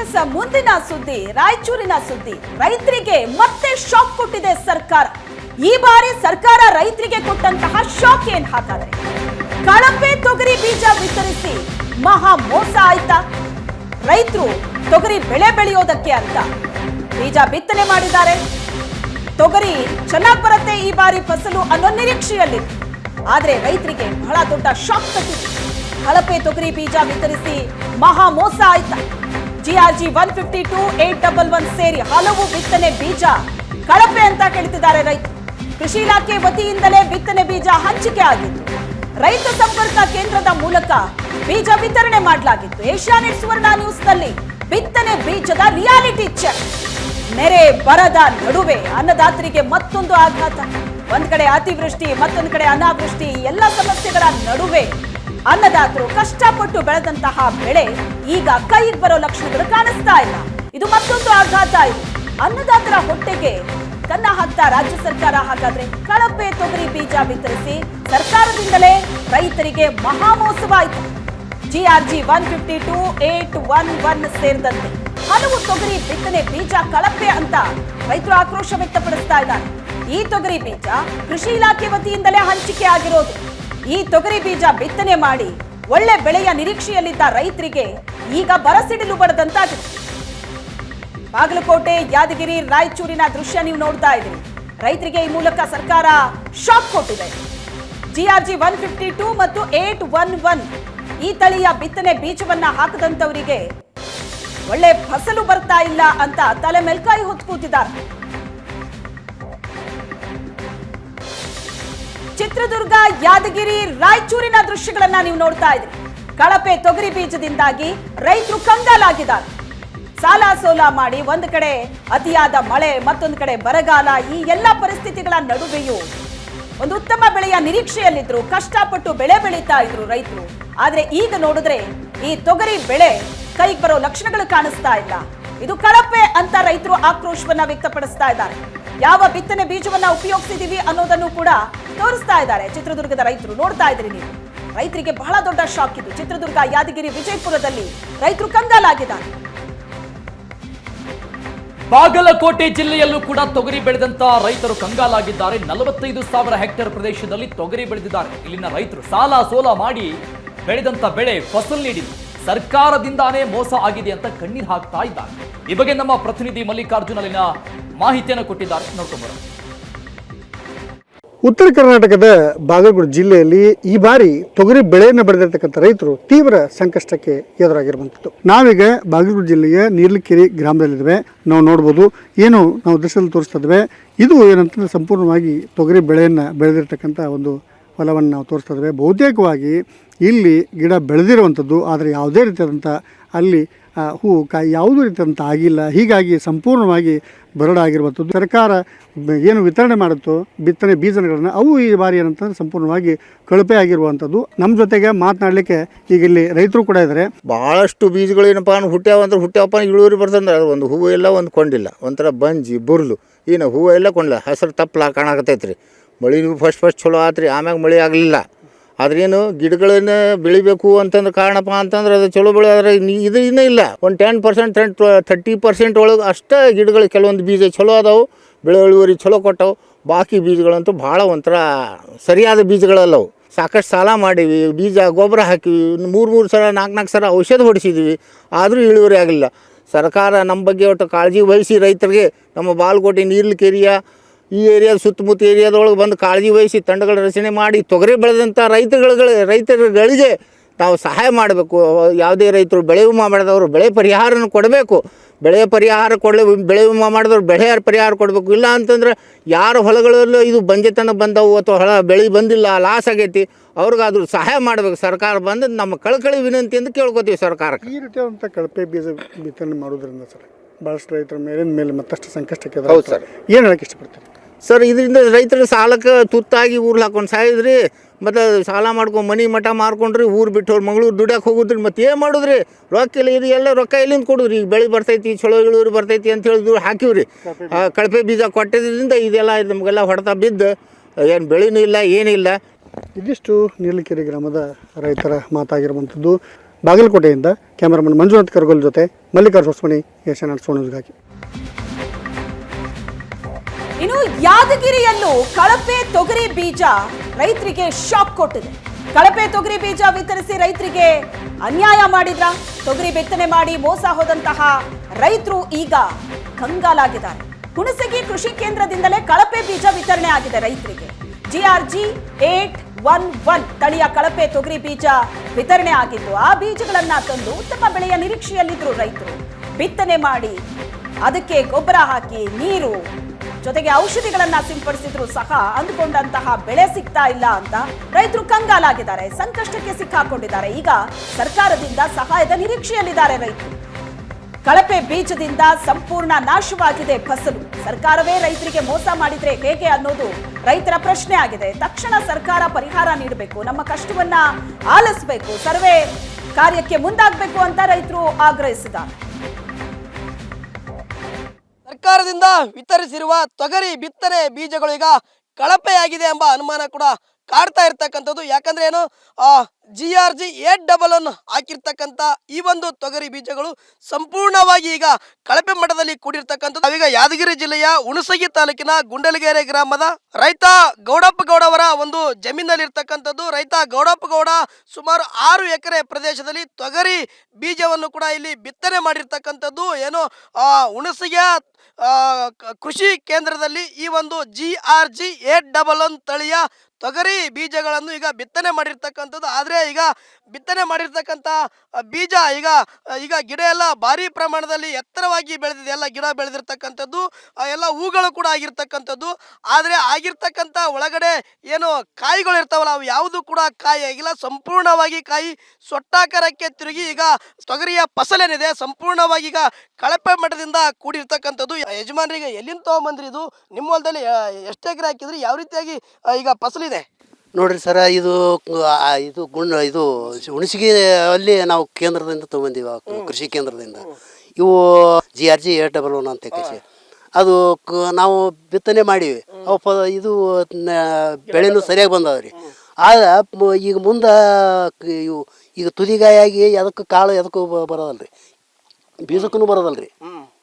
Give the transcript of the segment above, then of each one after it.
S, ಮುಂದಿನ ಸುದ್ದಿ, ರಾಯಚೂರಿನ ಸುದ್ದಿ. ರೈತರಿಗೆ ಮತ್ತೆ ಶಾಕ್ ಕೊಟ್ಟಿದೆ ಸರ್ಕಾರ. ಈ ಬಾರಿ ಸರ್ಕಾರ ರೈತರಿಗೆ ಕೊಟ್ಟಂತಹ ಶಾಕ್ ಏನ್ ಹಾಗಾದ್ರೆ? ಕಳಪೆ ತೊಗರಿ ಬೀಜ ವಿತರಿಸಿ ಮಹಾ ಮೋಸ ಆಯ್ತಾ? ರೈತರು ತೊಗರಿ ಬೆಳೆ ಬೆಳೆಯೋದಕ್ಕೆ ಅಂತ ಬೀಜ ಬಿತ್ತನೆ ಮಾಡಿದ್ದಾರೆ. ತೊಗರಿ ಚೆನ್ನಾಗ್ ಬರುತ್ತೆ ಈ ಬಾರಿ ಫಸಲು ಅನ್ನೋ ನಿರೀಕ್ಷೆಯಲ್ಲಿ. ಆದ್ರೆ ರೈತರಿಗೆ ಬಹಳ ದೊಡ್ಡ ಶಾಕ್ ತಟ್ಟಿದೆ. ಕಳಪೆ ತೊಗರಿ ಬೀಜ ವಿತರಿಸಿ ಮಹಾ ಮೋಸ ಆಯ್ತಾ? GRG one fifty two eight double one ಸೇರಿ ಹಲವು ಬಿತ್ತನೆ ಬೀಜ ಕಳಪೆ ಅಂತ ಕೇಳ್ತಿದ್ದಾರೆ ರೈತರು ಕೃಷಿ ಇಲಾಖೆ ವತಿಯಿಂದಲೇ ಬಿತ್ತನೆ ಬೀಜ ಹಂಚಿಕೆ ಆಗಿತ್ತು. ರೈತ ಸಂಪರ್ಕ ಕೇಂದ್ರದ ಮೂಲಕ ಬೀಜ ವಿತರಣೆ ಮಾಡಲಾಗಿತ್ತು. ಏಷ್ಯಾನೆಟ್ ಸುವರ್ಣ ನ್ಯೂಸ್ನಲ್ಲಿ ಬಿತ್ತನೆ ಬೀಜದ ರಿಯಾಲಿಟಿ ಚೆಕ್. ನೆರೆ ಬರದ ನಡುವೆ ಅನ್ನದಾತರಿಗೆ ಮತ್ತೊಂದು ಆಘಾತ. ಒಂದ್ ಕಡೆ ಅತಿವೃಷ್ಟಿ, ಮತ್ತೊಂದು ಕಡೆ ಅನಾವೃಷ್ಟಿ, ಎಲ್ಲ ಸಮಸ್ಯೆಗಳ ನಡುವೆ ಅನ್ನದಾತರು ಕಷ್ಟಪಟ್ಟು ಬೆಳೆದಂತಹ ಬೆಳೆ ಈಗ ಕೈಗೆ ಬರೋ ಲಕ್ಷಣಗಳು ಕಾಣಿಸ್ತಾ ಇಲ್ಲ. ಇದು ಮತ್ತೊಂದು ಆಘಾತ ಇದು. ಅನ್ನದಾತರ ಹೊಟ್ಟೆಗೆ ಕನ್ನ ಹತ್ತ ರಾಜ್ಯ ಸರ್ಕಾರ ಹಾಗಾದ್ರೆ ಕಳಪೆ ತೊಗರಿ ಬೀಜ ವಿತರಿಸಿ ಸರ್ಕಾರದಿಂದಲೇ ರೈತರಿಗೆ ಮಹಾಮೋಸವಾಯಿತು. GRG one fifty two eight one one ಸೇರಿದಂತೆ ಹಲವು ತೊಗರಿ ಬಿತ್ತನೆ ಬೀಜ ಕಳಪೆ ಅಂತ ರೈತರು ಆಕ್ರೋಶ ವ್ಯಕ್ತಪಡಿಸ್ತಾ ಇದ್ದಾರೆ. ಈ ತೊಗರಿ ಬೀಜ ಕೃಷಿ ಇಲಾಖೆ ವತಿಯಿಂದಲೇ ಹಂಚಿಕೆ ಆಗಿರೋದು. ಈ ತೊಗರಿ ಬೀಜ ಬಿತ್ತನೆ ಮಾಡಿ ಒಳ್ಳೆ ಬೆಳೆಯ ನಿರೀಕ್ಷೆಯಲ್ಲಿದ್ದ ರೈತರಿಗೆ ಈಗ ಬರಸಿಡಿಲು ಬಡದಂತಾಗಿದೆ. ಬಾಗಲಕೋಟೆ, ಯಾದಗಿರಿ, ರಾಯಚೂರಿನ ದೃಶ್ಯ ನೀವು ನೋಡ್ತಾ ಇದ್ದೀರಿ. ರೈತರಿಗೆ ಈ ಮೂಲಕ ಸರ್ಕಾರ ಶಾಕ್ ಕೊಟ್ಟಿದೆ. ಜಿಆರ್ಜಿ ಒನ್ ಫಿಫ್ಟಿ ಟೂ ಮತ್ತು ಏಟ್ ಒನ್ ಒನ್ ಈ ತಳಿಯ ಬಿತ್ತನೆ ಬೀಜವನ್ನ ಹಾಕದಂತವರಿಗೆ ಒಳ್ಳೆ ಫಸಲು ಬರ್ತಾ ಇಲ್ಲ ಅಂತ ತಲೆ ಮೇಲ್ಕಾಯಿ ಹೊತ್ತು ಕೂತಿದ್ದಾರೆ ಚಿತ್ರದುರ್ಗ, ಯಾದಗಿರಿ, ರಾಯಚೂರಿನ ದೃಶ್ಯಗಳನ್ನ ನೀವು ನೋಡ್ತಾ ಇದ್ರಿ. ಕಳಪೆ ತೊಗರಿ ಬೀಜದಿಂದಾಗಿ ರೈತರು ಕಂಗಾಲಾಗಿದ್ದಾರೆ. ಸಾಲ ಸೋಲ ಮಾಡಿ ಒಂದು ಕಡೆ ಅತಿಯಾದ ಮಳೆ, ಮತ್ತೊಂದು ಕಡೆ ಬರಗಾಲ, ಈ ಎಲ್ಲ ಪರಿಸ್ಥಿತಿಗಳ ನಡುವೆಯೂ ಒಂದು ಉತ್ತಮ ಬೆಳೆಯ ನಿರೀಕ್ಷೆಯಲ್ಲಿದ್ರು, ಕಷ್ಟಪಟ್ಟು ಬೆಳೆ ಬೆಳೀತಾ ಇದ್ರು ರೈತರು. ಆದ್ರೆ ಈಗ ನೋಡಿದ್ರೆ ಈ ತೊಗರಿ ಬೆಳೆ ಕೈಗೆ ಬರೋ ಲಕ್ಷಣಗಳು ಕಾಣಿಸ್ತಾ ಇಲ್ಲ. ಇದು ಕಳಪೆ ಅಂತ ರೈತರು ಆಕ್ರೋಶವನ್ನ ವ್ಯಕ್ತಪಡಿಸ್ತಾ ಇದ್ದಾರೆ. ಯಾವ ಬಿತ್ತನೆ ಬೀಜವನ್ನ ಉಪಯೋಗಿಸಿದೀವಿ ಅನ್ನೋದನ್ನು ಕೂಡ ತೋರಿಸ್ತಾ ಇದ್ದಾರೆ. ಚಿತ್ರದುರ್ಗದ ರೈತರು ನೋಡ್ತಾ ಇದ್ರಿ ನೀವು. ರೈತರಿಗೆ ಬಹಳ ದೊಡ್ಡ ಶಾಕ್ ಇದು. ಚಿತ್ರದುರ್ಗ ಯಾದಗಿರಿ ವಿಜಯಪುರದಲ್ಲಿ ರೈತರು ಕಂಗಾಲಾಗಿದ್ದಾರೆ. ಬಾಗಲಕೋಟೆ ಜಿಲ್ಲೆಯಲ್ಲೂ ಕೂಡ ತೊಗರಿ ಬೆಳೆದಂತ ರೈತರು ಕಂಗಾಲಾಗಿದ್ದಾರೆ. ನಲವತ್ತೈದು ಸಾವಿರ ಹೆಕ್ಟೇರ್ ಪ್ರದೇಶದಲ್ಲಿ ತೊಗರಿ ಬೆಳೆದಿದ್ದಾರೆ. ಇಲ್ಲಿನ ರೈತರು ಸಾಲ ಸೋಲ ಮಾಡಿ ಬೆಳೆದಂತ ಬೆಳೆ ಫಸಲ್ ನೀಡಿ ಸರ್ಕಾರದಿಂದಾನೇ ಮೋಸ ಆಗಿದೆ ಅಂತ ಕಣ್ಣೀರು ಹಾಕ್ತಾ ಇದ್ದಾರೆ. ಈ ಬಗ್ಗೆ ನಮ್ಮ ಪ್ರತಿನಿಧಿ ಮಲ್ಲಿಕಾರ್ಜುನ್ ಅಲ್ಲಿನ ಮಾಹಿತಿಯನ್ನು ಕೊಟ್ಟಿದ್ದಾರೆ. ನೋಡ್ಕೊಂಡು ಉತ್ತರ ಕರ್ನಾಟಕದ ಬಾಗಲಕೋಟೆ ಜಿಲ್ಲೆಯಲ್ಲಿ ಈ ಬಾರಿ ತೊಗರಿ ಬೆಳೆಯನ್ನು ಬೆಳೆದಿರ್ತಕ್ಕಂಥ ರೈತರು ತೀವ್ರ ಸಂಕಷ್ಟಕ್ಕೆ ಎದುರಾಗಿರುವಂಥದ್ದು. ನಾವೀಗ ಬಾಗಲಕೋಟೆ ಜಿಲ್ಲೆಯ ನೀರ್ಲಿಕೆರೆ ಗ್ರಾಮದಲ್ಲಿದ್ದೇವೆ. ನಾವು ನೋಡ್ಬೋದು ಏನು ನಾವು ದೃಶ್ಯದಲ್ಲಿ ತೋರಿಸ್ತಾ ಇದ್ದೇವೆ. ಇದು ಏನಂತಂದ್ರೆ ಸಂಪೂರ್ಣವಾಗಿ ತೊಗರಿ ಬೆಳೆಯನ್ನು ಬೆಳೆದಿರ್ತಕ್ಕಂಥ ಒಂದು ಹೊಲವನ್ನು ನಾವು ತೋರಿಸ್ತಾ ಇದ್ದೇವೆ. ಬಹುತೇಕವಾಗಿ ಇಲ್ಲಿ ಗಿಡ ಬೆಳೆದಿರುವಂಥದ್ದು, ಆದರೆ ಯಾವುದೇ ರೀತಿಯಾದಂಥ ಅಲ್ಲಿ ಹೂವು ಕಾಯಿ ಯಾವುದೇ ರೀತಿಯಾದಂಥ ಆಗಿಲ್ಲ. ಹೀಗಾಗಿ ಸಂಪೂರ್ಣವಾಗಿ ಬರಡಾಗಿರುವಂಥದ್ದು. ಸರ್ಕಾರ ಏನು ವಿತರಣೆ ಮಾಡುತ್ತೋ, ಬಿತ್ತನೆ ಬೀಜಗಳನ್ನು ಅವು ಈ ಬಾರಿ ಏನಂತಂದ್ರೆ ಸಂಪೂರ್ಣವಾಗಿ ಕಳಪೆ ಆಗಿರುವಂಥದ್ದು. ನಮ್ಮ ಜೊತೆಗೆ ಮಾತನಾಡಲಿಕ್ಕೆ ಈಗ ಇಲ್ಲಿ ರೈತರು ಕೂಡ ಇದ್ದಾರೆ. ಭಾಳಷ್ಟು ಬೀಜಗಳು ಏನಪ್ಪ ಅಂದ್ರೆ ಹುಟ್ಟ್ಯಾವ ಅಂದ್ರೆ ಹುಟ್ಟ್ಯಾವಪ್ಪ ಇಳುವರಿ ಬರ್ತಂದ್ರೆ ಒಂದು ಹೂವು ಎಲ್ಲ ಒಂದು ಕೊಂಡಿಲ್ಲ. ಒಂಥರ ಬಂಜಿ, ಬುರ್ಲು. ಏನು ಹೂವು ಎಲ್ಲ ಕೊಂಡಿಲ್ಲ. ಹಸಿರು ತಪ್ಪಲ ಕಾಣಕತ್ತೈತೆ ಮಳಿನೂ ಫಸ್ಟ್ ಫಸ್ಟ್ ಚಲೋ ಆತು ರೀ ಆಮ್ಯಾಗ ಮಳೆ ಆಗಲಿಲ್ಲ. ಆದ್ರೇನು ಗಿಡಗಳನ್ನ ಬೆಳಿಬೇಕು ಅಂತಂದ್ರೆ ಕಾರಣಪ್ಪ ಅಂತಂದ್ರೆ ಅದು ಚಲೋ ಬೆಳೆ ಇದು ಇನ್ನೂ ಇಲ್ಲ. ಒಂದು ten percent ten thirty percent ಒಳಗೆ ಅಷ್ಟೇ ಗಿಡಗಳು ಕೆಲವೊಂದು ಬೀಜ ಚಲೋ ಅದಾವು ಬೆಳೆ ಇಳುವರಿ ಚಲೋ ಕೊಟ್ಟವು. ಬಾಕಿ ಬೀಜಗಳಂತೂ ಭಾಳ ಒಂಥರ ಸರಿಯಾದ ಬೀಜಗಳಲ್ಲವು. ಸಾಕಷ್ಟು ಸಾಲ ಮಾಡೀವಿ, ಬೀಜ, ಗೊಬ್ಬರ ಹಾಕಿವಿ ಮೂರು ಮೂರು ಸಲ ನಾಲ್ಕು ನಾಲ್ಕು ಸಲ ಔಷಧ ಹೊಡಿಸಿದ್ವಿ. ಆದರೂ ಇಳುವರಿ ಆಗಲಿಲ್ಲ. ಸರ್ಕಾರ ನಮ್ಮ ಬಗ್ಗೆ ಒಟ್ಟು ಕಾಳಜಿ ವಹಿಸಿ ರೈತರಿಗೆ ನಮ್ಮ ಬಾಲ್ಕೋಟೆ ನೀರ್ಲಿಕೆರಿಯ ಈ ಏರಿಯಾದ ಸುತ್ತಮುತ್ತ ಏರಿಯಾದೊಳಗೆ ಬಂದು ಕಾಳಜಿ ವಹಿಸಿ ತಂಡಗಳ ರಚನೆ ಮಾಡಿ ತೊಗರಿ ಬೆಳೆದಂಥ ರೈತರುಗಳ ರೈತರುಗಳಿಗೆ ನಾವು ಸಹಾಯ ಮಾಡಬೇಕು. ಯಾವುದೇ ರೈತರು ಬೆಳೆ ವಿಮಾ ಮಾಡಿದವರು ಬೆಳೆ ಪರಿಹಾರನ ಕೊಡಬೇಕು. ಬೆಳೆ ಪರಿಹಾರ ಕೊಡಲಿ ಬೆಳೆ ವಿಮಾ ಮಾಡಿದವ್ರು ಬೆಳೆ ಪರಿಹಾರ ಕೊಡಬೇಕು. ಇಲ್ಲ ಅಂತಂದ್ರೆ ಯಾರ ಹೊಲಗಳಲ್ಲೂ ಇದು ಬಂಜೆತನ ಬಂದವು ಅಥವಾ ಹೊಲ ಬೆಳೆ ಬಂದಿಲ್ಲ ಲಾಸ್ ಆಗೈತಿ ಅವ್ರಿಗಾದ್ರೂ ಸಹಾಯ ಮಾಡಬೇಕು. ಸರ್ಕಾರ ಬಂದು ನಮ್ಮ ಕಳಕಳಿ ವಿನಂತಿ ಅಂತ ಕೇಳ್ಕೊತೀವಿ ಸರ್ಕಾರಕ್ಕೆ. ಈ ರೀತಿಯಾದಂಥ ಕಳಪೆ ಬೀಜ ಬಿತ್ತನೆ ಮಾಡೋದ್ರಿಂದ ಸರ್ ಭಾಳಷ್ಟು ರೈತರ ಮೇಲಿನ ಮೇಲೆ ಮತ್ತಷ್ಟು ಸಂಕಷ್ಟಕ್ಕೆ ಹೌದು ಸರ್. ಏನು ಹೇಳಕ್ಕೆ ಇಷ್ಟಪಡ್ತಾರೆ? ಸರ್ ಇದರಿಂದ ರೈತರು ಸಾಲಕ್ಕೆ ತುತ್ತಾಗಿ ಊರು ಹಾಕೊಂಡು ಸಾಯಿದ್ರಿ? ಮತ್ತು ಸಾಲ ಮಾಡ್ಕೊಂಡು ಮನೆ ಮಠ ಮಾರ್ಕೊಂಡ್ರಿ ಊರು ಬಿಟ್ಟವ್ರು ಮಂಗಳೂರು ದುಡ್ಯಾಕೆ ಹೋಗುದ್ರಿ ಮತ್ತೆ ಏನು ಮಾಡಿದ್ರಿ? ರೊಕ್ಕ ಇಲ್ಲ ಇದು ಎಲ್ಲ ರೊಕ್ಕ ಎಲ್ಲಿಂದ ಕೊಡುದ್ರಿ. ಈಗ ಬೆಳೆ ಬರ್ತೈತಿ ಚಲೋ ಇಳುವರಿ ಬರ್ತೈತಿ ಅಂತ ಹೇಳಿದ್ರು ಹಾಕಿವ್ರಿ ಕಳಪೆ ಬೀಜ. ಕೊಟ್ಟಿದ್ದರಿಂದ ಇದೆಲ್ಲ ಇದು ನಮಗೆಲ್ಲ ಹೊಡೆತ ಬಿದ್ದು ಏನು ಬೆಳೆನೂ ಇಲ್ಲ ಏನಿಲ್ಲ ಇದಿಷ್ಟು ನೀಲಕೆರೆ ಗ್ರಾಮದ ರೈತರ ಮಾತಾಗಿರುವಂಥದ್ದು. ಬಾಗಲಕೋಟೆಯಿಂದ ಕ್ಯಾಮರಾಮನ್ ಮಂಜುನಾಥ್ ಕರ್ಗೋಲ್ ಜೊತೆ ಮಲ್ಲಿಕಾರ್ಜುನ ಹೊಸಮನಿ ಏಷ್ಯಾನೆಟ್ ಸೋಣುಗಾಗಿ ಇನ್ನು ಯಾದಗಿರಿಯಲ್ಲೂ ಕಳಪೆ ತೊಗರಿ ಬೀಜ ರೈತರಿಗೆ ಶಾಕ್ ಕೊಟ್ಟಿದೆ. ಕಳಪೆ ತೊಗರಿ ಬೀಜ ವಿತರಿಸಿ ರೈತರಿಗೆ ಅನ್ಯಾಯ ಮಾಡಿದ್ರ? ತೊಗರಿ ಬಿತ್ತನೆ ಮಾಡಿ ಮೋಸ ಹೋದಂತಹ ರೈತರು ಈಗ ಕಂಗಾಲಾಗಿದ್ದಾರೆ. ಹುಣಸಗಿ ಕೃಷಿ ಕೇಂದ್ರದಿಂದಲೇ ಕಳಪೆ ಬೀಜ ವಿತರಣೆ ಆಗಿದೆ ರೈತರಿಗೆ. ಜಿಆರ್ಜಿ ಏಟ್ ಒನ್ ಒನ್ ತಳಿಯ ಕಳಪೆ ತೊಗರಿ ಬೀಜ ವಿತರಣೆ ಆಗಿದ್ದು, ಆ ಬೀಜಗಳನ್ನ ತಂದು ಉತ್ತಮ ಬೆಳೆಯ ನಿರೀಕ್ಷೆಯಲ್ಲಿದ್ದರು ರೈತರು. ಬಿತ್ತನೆ ಮಾಡಿ ಅದಕ್ಕೆ ಗೊಬ್ಬರ ಹಾಕಿ ನೀರು ಜೊತೆಗೆ ಔಷಧಿಗಳನ್ನ ಸಿಂಪಡಿಸಿದ್ರು ಸಹ ಅಂದುಕೊಂಡಂತಹ ಬೆಳೆ ಸಿಗ್ತಾ ಇಲ್ಲ ಅಂತ ರೈತರು ಕಂಗಾಲಾಗಿದ್ದಾರೆ, ಸಂಕಷ್ಟಕ್ಕೆ ಸಿಕ್ಕಾಕೊಂಡಿದ್ದಾರೆ. ಈಗ ಸರ್ಕಾರದಿಂದ ಸಹಾಯದ ನಿರೀಕ್ಷೆಯಲ್ಲಿದ್ದಾರೆ ರೈತರು. ಕಳಪೆ ಬೀಜದಿಂದ ಸಂಪೂರ್ಣ ನಾಶವಾಗಿದೆ ಫಸಲು. ಸರ್ಕಾರವೇ ರೈತರಿಗೆ ಮೋಸ ಮಾಡಿದ್ರೆ ಹೇಗೆ ಅನ್ನೋದು ರೈತರ ಪ್ರಶ್ನೆ ಆಗಿದೆ. ತಕ್ಷಣ ಸರ್ಕಾರ ಪರಿಹಾರ ನೀಡಬೇಕು, ನಮ್ಮ ಕಷ್ಟವನ್ನ ಆಲಿಸಬೇಕು, ಸರ್ವೆ ಕಾರ್ಯಕ್ಕೆ ಮುಂದಾಗಬೇಕು ಅಂತ ರೈತರು ಆಗ್ರಹಿಸಿದ್ದಾರೆ. ಸರ್ಕಾರದಿಂದ ವಿತರಿಸಿರುವ ತೊಗರಿ ಬಿತ್ತನೆ ಬೀಜಗಳು ಈಗ ಕಳಪೆಯಾಗಿದೆ ಎಂಬ ಅನುಮಾನ ಕೂಡ ಕಾಡ್ತಾ ಇರ್ತಕ್ಕಂಥದ್ದು. ಯಾಕಂದ್ರೆ ಏನು? G R G eight double ಅನ್ನು ಹಾಕಿರ್ತಕ್ಕಂಥ ಈ ಒಂದು ತೊಗರಿ ಬೀಜಗಳು ಸಂಪೂರ್ಣವಾಗಿ ಈಗ ಕಳಪೆ ಮಟ್ಟದಲ್ಲಿ ಕೂಡಿರ್ತಕ್ಕಂಥದ್ದು. ನಾವೀಗ ಯಾದಗಿರಿ ಜಿಲ್ಲೆಯ ಹುಣಸಗಿ ತಾಲೂಕಿನ ಗುಂಡಲಗೆರೆ ಗ್ರಾಮದ ರೈತ ಗೌಡಪ್ಪ ಗೌಡ ಅವರ ಒಂದು ಜಮೀನಲ್ಲಿ ಇರ್ತಕ್ಕಂಥದ್ದು ರೈತ ಗೌಡಪ್ಪ ಗೌಡ ಸುಮಾರು ಆರು ಎಕರೆ ಪ್ರದೇಶದಲ್ಲಿ ತೊಗರಿ ಬೀಜವನ್ನು ಕೂಡ ಇಲ್ಲಿ ಬಿತ್ತನೆ ಮಾಡಿರ್ತಕ್ಕಂಥದ್ದು. ಏನು ಹುಣಸಗಿಯ ಕೃಷಿ ಕೇಂದ್ರದಲ್ಲಿ ಈ ಒಂದು G R G eight double one ತಳಿಯ ತೊಗರಿ ಬೀಜಗಳನ್ನು ಈಗ ಬಿತ್ತನೆ ಮಾಡಿರ್ತಕ್ಕಂಥದ್ದು. ಆದರೆ ಈಗ ಬಿತ್ತನೆ ಮಾಡಿರ್ತಕ್ಕಂಥ ಬೀಜ ಈಗ ಈಗ ಗಿಡ ಎಲ್ಲ ಭಾರಿ ಪ್ರಮಾಣದಲ್ಲಿ ಎತ್ತರವಾಗಿ ಬೆಳೆದಿದೆ. ಎಲ್ಲ ಗಿಡ ಬೆಳೆದಿರ್ತಕ್ಕಂಥದ್ದು ಎಲ್ಲ ಹೂಗಳು ಕೂಡ ಆಗಿರ್ತಕ್ಕಂಥದ್ದು. ಆದರೆ ಆಗಿರ್ತಕ್ಕಂಥ ಒಳಗಡೆ ಏನು ಕಾಯಿಗಳು ಇರ್ತಾವಲ್ಲ, ಅವು ಯಾವುದು ಕೂಡ ಕಾಯಿ ಆಗಿಲ್ಲ. ಸಂಪೂರ್ಣವಾಗಿ ಕಾಯಿ ಸೊಟ್ಟಾಕಾರಕ್ಕೆ ತಿರುಗಿ ಈಗ ತೊಗರಿಯ ಫಸಲೇನಿದೆ, ಸಂಪೂರ್ಣವಾಗಿ ಈಗ ಕಳಪೆ ಮಟ್ಟದಿಂದ ಕೂಡಿರ್ತಕ್ಕಂಥದ್ದು. ಯಜಮಾನರಿಗೆ ಎಲ್ಲಿಂದ ತೊಗೊಂಬಂದ್ರಿ ಇದು? ನಿಮ್ಮ ಹೊಲದಲ್ಲಿ ಎಷ್ಟು ಎಕರೆ ಹಾಕಿದ್ರಿ, ಯಾವ ರೀತಿಯಾಗಿ ಈಗ ಫಸಲಿದೆ? ನೋಡ್ರಿ ಸರ ಇದು ಇದು ಗುಣ ಇದು ಹುಣಸಿಗೆ ಅಲ್ಲಿ ನಾವು ಕೇಂದ್ರದಿಂದ ತೊಗೊಂಡಿವಿ ಆ ಕೃಷಿ ಕೇಂದ್ರದಿಂದ. ಇವು G R G A double one ಅಂತ ಕೃಷಿ ಅದು ಕ- ನಾವು ಬಿತ್ತನೆ ಮಾಡಿವಿ. ಅವು ಪ ಇದು ಬೆಳೆನೂ ಸರಿಯಾಗಿ ಬಂದವ್ರಿ. ಆದ್ರೆ ಈಗ ಮುಂದೆ ಇವು ಈಗ ತುದಿಗಾಯಾಗಿ ಅದಕ್ಕೆ ಕಾಳು ಎದಕ್ಕೂ ಬರೋದಲ್ಲ ರೀ ಬೀಜಕ್ಕೂ ಬರೋದಲ್ರಿ?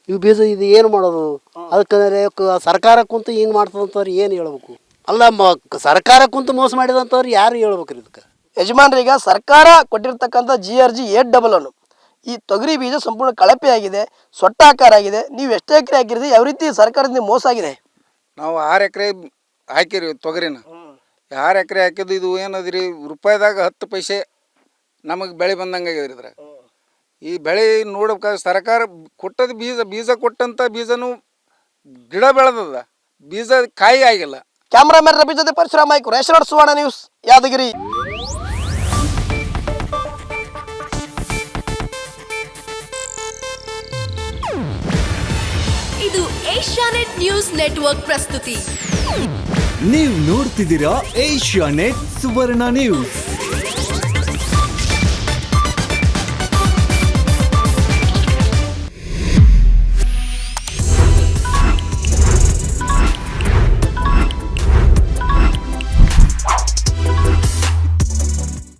ಇವು ಬೀಜ ಇದು ಏನು ಮಾಡೋದು? ಅದಕ್ಕೆ ಸರ್ಕಾರ ಕುಂತು ಹಿಂಗೆ ಮಾಡ್ತದಂತವ್ರು ಏನು ಹೇಳ್ಬೇಕು? ಅಲ್ಲ ಮ ಸರ್ಕಾರ ಕುಂತು ಮೋಸ ಮಾಡಿದಂಥವ್ರು ಯಾರು ಹೇಳ್ಬೇಕ್ರಿ ಇದಕ್ಕೆ? ಯಜಮಾನರೀಗ ಸರ್ಕಾರ ಕೊಟ್ಟಿರ್ತಕ್ಕಂಥ G R G eight double one ಈ ತೊಗರಿ ಬೀಜ ಸಂಪೂರ್ಣ ಕಳಪೆ ಆಗಿದೆ ಸೊಟ್ಟ ಆಕಾರ ಆಗಿದೆ ನೀವು ಎಷ್ಟು ಎಕರೆ ಹಾಕಿರ್ತೀವಿ ಯಾವ ರೀತಿ ಸರ್ಕಾರದಿಂದ ಮೋಸ ಆಗಿದೆ? ನಾವು ಆರು ಎಕರೆ ಹಾಕಿರಿ ತೊಗರಿನ. ಆರು ಎಕರೆ ಹಾಕಿದ್ದು ಇದು ಏನದ್ರಿ ರೂಪಾಯಿದಾಗ ಹತ್ತು ಪೈಸೆ ನಮಗೆ ಬೆಳೆ ಬಂದಂಗೆ ಆಗ್ಯದ್ರಿ ಇದ್ರಾಗ. ಈ ಬೆಳೆ ನೋಡ್ಬೇಕಾದ್ರೆ ಸರ್ಕಾರ ಕೊಟ್ಟದ ಬೀಜ ಬೀಜ ಕೊಟ್ಟಂಥ ಬೀಜನೂ ಗಿಡ ಬೆಳೆದದ. ಬೀಜ ಕಾಯಿ ಆಗಿಲ್ಲ. ಕ್ಯಾಮ್ರಾಮನ್ ರವಿ ಜೊತೆ ಪರಶುರಾಮ ನಾಯ್ಕ ರೇಷನ್ ಸುವರ್ಣ ನ್ಯೂಸ್ ಯಾದಗಿರಿ. ಇದು ಏಷ್ಯಾನೆಟ್ ನ್ಯೂಸ್ ನೆಟ್ವರ್ಕ್ ಪ್ರಸ್ತುತಿ. ನೀವು ನೋಡ್ತಿದ್ದೀರಾ ಏಷ್ಯಾ ನೆಟ್ ಸುವರ್ಣ ನ್ಯೂಸ್.